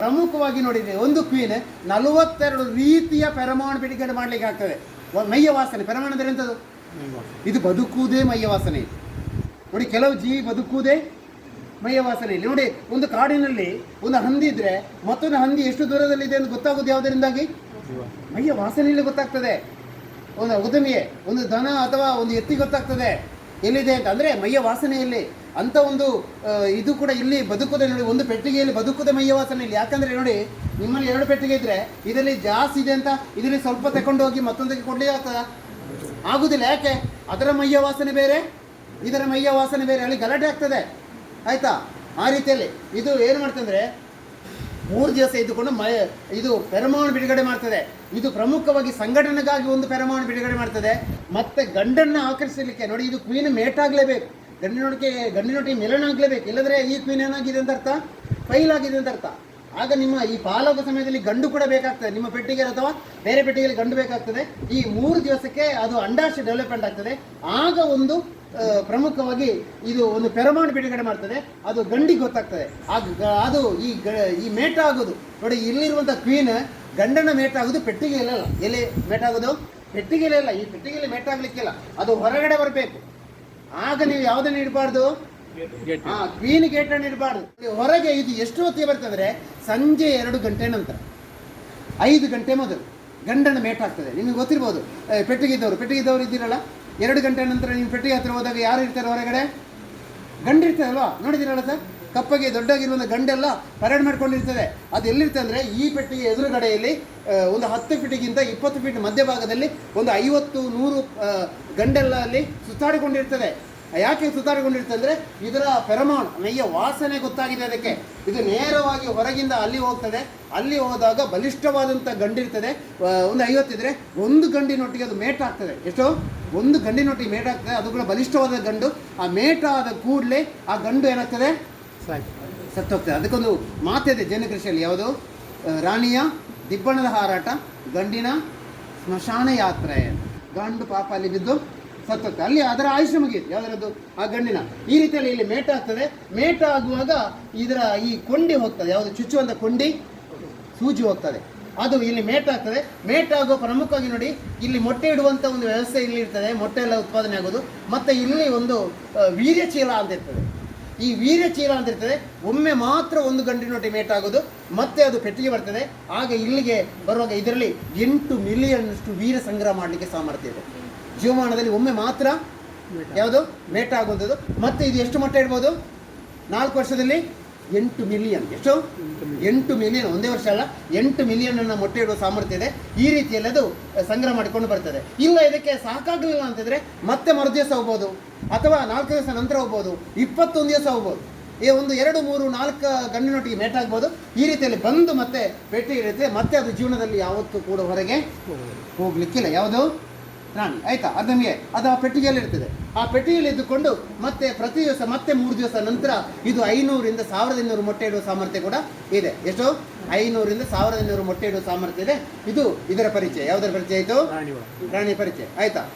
ಪ್ರಮುಖವಾಗಿ ನೋಡಿದರೆ ಒಂದು ಕ್ವೀನ್ ನಲವತ್ತೆರಡು ರೀತಿಯ ಪರಮಾಣು ಬಿಡುಗಡೆ ಮಾಡಲಿಕ್ಕೆ ಆಗ್ತದೆ. ಮೈಯ ವಾಸನೆ, ಪರಮಾಣು ಅಂದ್ರೆ ಎಂಥದ್ದು ಇದು ಬದುಕುವುದೇ ಮೈಯ ವಾಸನೆ. ನೋಡಿ, ಕೆಲವು ಜೀವಿ ಬದುಕುವುದೇ ಮೈಯ ವಾಸನೆ. ಇಲ್ಲಿ ನೋಡಿ, ಒಂದು ಕಾಡಿನಲ್ಲಿ ಒಂದು ಹಂದಿ ಇದ್ರೆ ಮತ್ತೊಂದು ಹಂದಿ ಎಷ್ಟು ದೂರದಲ್ಲಿದೆ ಅಂತ ಗೊತ್ತಾಗೋದು ಯಾವುದರಿಂದಾಗಿ? ಮೈಯ ವಾಸನೆಯಲ್ಲಿ ಗೊತ್ತಾಗ್ತದೆ. ಒಂದು ಉದ್ಯಮಿಯೇ, ಒಂದು ದನ ಅಥವಾ ಒಂದು ಎತ್ತಿ ಗೊತ್ತಾಗ್ತದೆ. ಎಲ್ಲಿದೆ ಅಂತ ಅಂದರೆ ಮೈಯ ವಾಸನೆಯಲ್ಲಿ. ಅಂತ ಒಂದು ಇದು ಕೂಡ ಇಲ್ಲಿ ಬದುಕುದೆ ನೋಡಿ, ಒಂದು ಪೆಟ್ಟಿಗೆಯಲ್ಲಿ ಬದುಕುದೆ ಮೈಯ ವಾಸನೆಯಲ್ಲಿ ಯಾಕಂದ್ರೆ ನೋಡಿ, ನಿಮ್ಮಲ್ಲಿ ಎರಡು ಪೆಟ್ಟಿಗೆ ಇದ್ದರೆ ಇದರಲ್ಲಿ ಜಾಸ್ತಿ ಇದೆ ಅಂತ ಇದರಲ್ಲಿ ಸ್ವಲ್ಪ ತಗೊಂಡು ಹೋಗಿ ಮತ್ತೊಂದಕ್ಕೆ ಕೊಡ್ಲಿಕ್ಕೆ ಆಗ್ತದ ಆಗುದಿಲ್ಲ. ಯಾಕೆ? ಅದರ ಮೈಯ ವಾಸನೆ ಬೇರೆ, ಇದರ ಮೈಯ ವಾಸನೆ ಬೇರೆ. ಅಲ್ಲಿ ಗಲಾಟೆ ಆಗ್ತದೆ. ಆಯ್ತಾ? ಆ ರೀತಿಯಲ್ಲಿ. ಇದು ಏನು ಮಾಡ್ತಂದ್ರೆ ಮೂರು ದಿವಸ ಇದ್ದುಕೊಂಡು ಮ ಇದು ಪೆರಮಾಣು ಬಿಡುಗಡೆ ಮಾಡ್ತದೆ. ಇದು ಪ್ರಮುಖವಾಗಿ ಸಂಘಟನೆಗಾಗಿ ಒಂದು ಪೆರಮಾಣು ಬಿಡುಗಡೆ ಮಾಡ್ತದೆ. ಮತ್ತೆ ಗಂಡನ್ನ ಆಕರ್ಷಿಸಲಿಕ್ಕೆ, ನೋಡಿ ಇದು ಕ್ವೀನ್ ಮೇಟ್ ಆಗಲೇಬೇಕು. ಗಂಡಿನೊಟ್ಟಿಗೆ ಗಂಡಿನೊಟ್ಟಿಗೆ ಮಿಲನ ಆಗಲೇಬೇಕು. ಇಲ್ಲದ್ರೆ ಈ ಕ್ವೀನ್ ಏನಾಗಿದೆ ಅಂತ ಅರ್ಥ? ಫೈಲ್ ಆಗಿದೆ ಅಂತ ಅರ್ಥ. ಆಗ ನಿಮ್ಮ ಈ ಪಾಲಕ ಸಮಯದಲ್ಲಿ ಗಂಡು ಕೂಡ ಬೇಕಾಗ್ತದೆ. ನಿಮ್ಮ ಪೆಟ್ಟಿಗೆ ಅಥವಾ ಬೇರೆ ಪೆಟ್ಟಿಗೆಯಲ್ಲಿ ಗಂಡು ಬೇಕಾಗ್ತದೆ. ಈ ಮೂರು ದಿವಸಕ್ಕೆ ಅದು ಅಂಡಾಶಯ ಡೆವಲಪ್ಮೆಂಟ್ ಆಗ್ತದೆ. ಆಗ ಒಂದು ಪ್ರಮುಖವಾಗಿ ಇದು ಒಂದು ಪೆರಮಾಣು ಬಿಡುಗಡೆ ಮಾಡ್ತದೆ. ಅದು ಗಂಡಿಗೆ ಗೊತ್ತಾಗ್ತದೆ. ಅದು ಈ ಈ ಮೇಟ ಆಗೋದು. ನೋಡಿ ಇಲ್ಲಿರುವಂಥ ಕ್ವೀನ್ ಗಂಡನ ಮೇಟ ಆಗೋದು ಪೆಟ್ಟಿಗೆಯಲ್ಲ ಎಲ್ಲಿ ಮೇಟ ಆಗೋದು? ಪೆಟ್ಟಿಗೆಯಲ್ಲೇ ಈ ಪೆಟ್ಟಿಗೆಯಲ್ಲಿ ಮೇಟ ಆಗ್ಲಿಕ್ಕಿಲ್ಲ. ಅದು ಹೊರಗಡೆ ಬರಬೇಕು. ಆಗ ನೀವು ಯಾವುದನ್ನು ಇಡಬಾರ್ದು? ಹಾ ಕ್ವೀನ್ ಗೇಟ್ ಅನ್ನು ಇಡಬಾರ್ದು ಹೊರಗೆ ಇದು ಎಷ್ಟು ಹೊತ್ತಿಗೆ ಬರ್ತದ್ರೆ ಸಂಜೆ ಎರಡು ಗಂಟೆ ನಂತರ. ಐದು ಗಂಟೆ ಮೊದಲು. ಗಂಡನ ಮೇಟ್ ಆಗ್ತದೆ. ನಿಮಗೆ ಗೊತ್ತಿರ್ಬೋದು. ಪೆಟ್ಟಿಗೆ ಇದ್ದವರು. ಪೆಟ್ಟಿಗೆ ಇದ್ದವರು ಇದ್ದೀರಲ್ಲ? ಎರಡು ಗಂಟೆ ನಂತರ ನೀವು ಪೆಟ್ಟಿಗೆ ಹತ್ತಿರ ಹೋದಾಗ ಯಾರು ಇರ್ತಾರೆ ಹೊರಗಡೆ? ಗಂಡು ಇರ್ತದೆ ಅಲ್ವಾ ನೋಡಿದ್ದೀರಲ್ಲ ಸರ್? ಕಪ್ಪಗೆ ದೊಡ್ಡಾಗಿರುವಂಥ ಗಂಡೆಲ್ಲ ಪರೇಡ್ ಮಾಡ್ಕೊಂಡಿರ್ತದೆ. ಅದು ಎಲ್ಲಿರ್ತದೆ ಅಂದರೆ ಈ ಪೆಟ್ಟಿಗೆ ಎದುರುಗಡೆಯಲ್ಲಿ ಒಂದು ಹತ್ತು ಫೀಟಿಗಿಂತ ಇಪ್ಪತ್ತು ಫೀಟ್ ಮಧ್ಯಭಾಗದಲ್ಲಿ ಒಂದು ಐವತ್ತು ನೂರು ಗಂಡೆಲ್ಲ ಅಲ್ಲಿ ಸುತ್ತಾಡಿಕೊಂಡಿರ್ತದೆ. ಯಾಕೆ ಸುತ್ತಾಡಿಕೊಂಡಿರ್ತದೆ ಅಂದರೆ ಇದರ ಫೆರಮಾನ್ ನಯ್ಯ ವಾಸನೆ ಗೊತ್ತಾಗಿದೆ ಅದಕ್ಕೆ. ಇದು ನೇರವಾಗಿ ಹೊರಗಿಂದ ಅಲ್ಲಿ ಹೋಗ್ತದೆ ಅಲ್ಲಿ ಹೋದಾಗ ಬಲಿಷ್ಠವಾದಂಥ ಗಂಡಿರ್ತದೆ. ಒಂದು ಐವತ್ತಿದ್ರೆ ಒಂದು ಗಂಡಿನೊಟ್ಟಿಗೆ ಅದು ಮೇಟ್ ಆಗ್ತದೆ. ಎಷ್ಟು? ಒಂದು ಗಂಡಿನೊಟ್ಟಿಗೆ ಮೇಟ್ ಆಗ್ತದೆ ಅದು ಕೂಡ ಬಲಿಷ್ಠವಾದ ಗಂಡು. ಆ ಮೇಟ ಆದ ಕೂಡಲೇ ಆ ಗಂಡು ಏನಾಗ್ತದೆ? ಸತ್ತೋಗ್ತದೆ. ಅದಕ್ಕೊಂದು ಮಾತಿದೆ ಜೈನ ಕೃಷಿಯಲ್ಲಿ. ಯಾವುದು? ರಾಣಿಯ ದಿಬ್ಬಣದ ಹಾರಾಟ ಗಂಡಿನ ಸ್ಮಶಾನ ಯಾತ್ರೆ. ಗಂಡು ಪಾಪ ಅಲ್ಲಿ ಬಿದ್ದು ಸತ್ತೋಗ್ತದೆ ಅಲ್ಲಿ ಅದರ ಆಯುಷ್ಯ ಮುಗಿಯುತ್ತೆ ಯಾವುದರದ್ದು? ಆ ಗಂಡಿನ. ಈ ರೀತಿಯಲ್ಲಿ ಇಲ್ಲಿ ಮೇಟ ಆಗ್ತದೆ. ಮೇಟ ಆಗುವಾಗ ಇದರ ಈ ಕೊಂಡಿ ಹೋಗ್ತದೆ. ಯಾವುದು? ಚುಚ್ಚುವಂಥ ಕೊಂಡಿ ಸೂಜಿ ಹೋಗ್ತದೆ. ಅದು ಇಲ್ಲಿ ಮೇಟ್ ಆಗ್ತದೆ. ಮೇಟ್ ಆಗುವ ಪ್ರಮುಖವಾಗಿ ನೋಡಿ, ಇಲ್ಲಿ ಮೊಟ್ಟೆ ಇಡುವಂಥ ಒಂದು ವ್ಯವಸ್ಥೆ ಇಲ್ಲಿ ಇರ್ತದೆ. ಮೊಟ್ಟೆ ಎಲ್ಲ ಉತ್ಪಾದನೆ ಆಗೋದು. ಮತ್ತೆ ಇಲ್ಲಿ ಒಂದು ವೀರ್ಯ ಚೀಲ ಅಂತ ಇರ್ತದೆ. ಈ ವೀರ್ಯಚೀಲ ಅಂತ ಇರ್ತದೆ ಒಮ್ಮೆ ಮಾತ್ರ ಒಂದು ಗಂಡಿನೊಟ್ಟಿ ಮೇಟ್ ಆಗೋದು ಮತ್ತೆ ಅದು ಪೆಟ್ಟಿಗೆ ಬರ್ತದೆ. ಆಗ ಇಲ್ಲಿಗೆ ಬರುವಾಗ ಇದರಲ್ಲಿ ಎಂಟು ಮಿಲಿಯನ್ನಷ್ಟು ವೀರ ಸಂಗ್ರಹ ಮಾಡಲಿಕ್ಕೆ ಸಾಮರ್ಥ್ಯ ಇದೆ. ಜೀವಮಾನದಲ್ಲಿ ಒಮ್ಮೆ ಮಾತ್ರ ಯಾವುದು? ಮೇಟ್ ಆಗುವಂಥದ್ದು ಮತ್ತೆ ಇದು ಎಷ್ಟು ಮಟ್ಟ ಇಡ್ಬೋದು ನಾಲ್ಕು ವರ್ಷದಲ್ಲಿ ಎಂಟು ಮಿಲಿಯನ್ ಎಷ್ಟು ಎಂಟು ಮಿಲಿಯನ್ ಒಂದೇ ವರ್ಷ ಅಲ್ಲ ಎಂಟು ಮಿಲಿಯನ್ ಅನ್ನ ಮೊಟ್ಟೆ ಇಡುವ ಸಾಮರ್ಥ್ಯ ಇದೆ. ಈ ರೀತಿಯಲ್ಲಿ ಅದು ಸಂಗ್ರಹ ಮಾಡಿಕೊಂಡು ಬರ್ತದೆ. ಇಲ್ಲ ಇದಕ್ಕೆ ಸಾಕಾಗಲಿಲ್ಲ ಅಂತಂದ್ರೆ ಮತ್ತೆ ಮರು ದಿವಸ ಹೋಗ್ಬೋದು. ಅಥವಾ ನಾಲ್ಕು ದಿವಸ ನಂತರ ಹೋಗ್ಬೋದು. ಇಪ್ಪತ್ತೊಂದು ದಿವಸ ಹೋಗ್ಬೋದು. ಈ ಒಂದು ಎರಡು ಮೂರು ನಾಲ್ಕು ಗಂಡಿನೊಟ್ಟಿಗೆ ಮೇಟ್ ಆಗ್ಬೋದು. ಈ ರೀತಿಯಲ್ಲಿ ಬಂದು ಮತ್ತೆ ಭೇಟಿ ಇರುತ್ತೆ. ಮತ್ತೆ ಅದು ಜೀವನದಲ್ಲಿ ಯಾವತ್ತೂ ಕೂಡ ಹೊರಗೆ ಹೋಗ್ಲಿಕ್ಕಿಲ್ಲ. ಯಾವುದು? ರಾಣಿ ಆಯ್ತಾ? ಅದು ನಮಗೆ ಅದು ಆ ಪೆಟ್ಟಿಗೆಯಲ್ಲಿ ಇರ್ತದೆ. ಆ ಪೆಟ್ಟಿಗೆಯಲ್ಲಿ ಇದ್ದುಕೊಂಡು ಮತ್ತೆ ಪ್ರತಿ ದಿವಸ ಮತ್ತೆ ಮೂರು ದಿವಸ ನಂತರ ಇದು ಐನೂರಿಂದ ಸಾವಿರದ ಇನ್ನೂರು ಮೊಟ್ಟೆ ಇಡುವ ಸಾಮರ್ಥ್ಯ ಕೂಡ ಇದೆ. ಎಷ್ಟು? ಐನೂರಿಂದ ಸಾವಿರದ ಇನ್ನೂರು ಮೊಟ್ಟೆ ಇಡುವ ಸಾಮರ್ಥ್ಯ ಇದೆ. ಇದು ಇದರ ಪರಿಚಯ. ಯಾವುದರ ಪರಿಚಯ ಆಯಿತು? ರಾಣಿ ರಾಣಿ ಪರಿಚಯ. ಆಯ್ತಾ?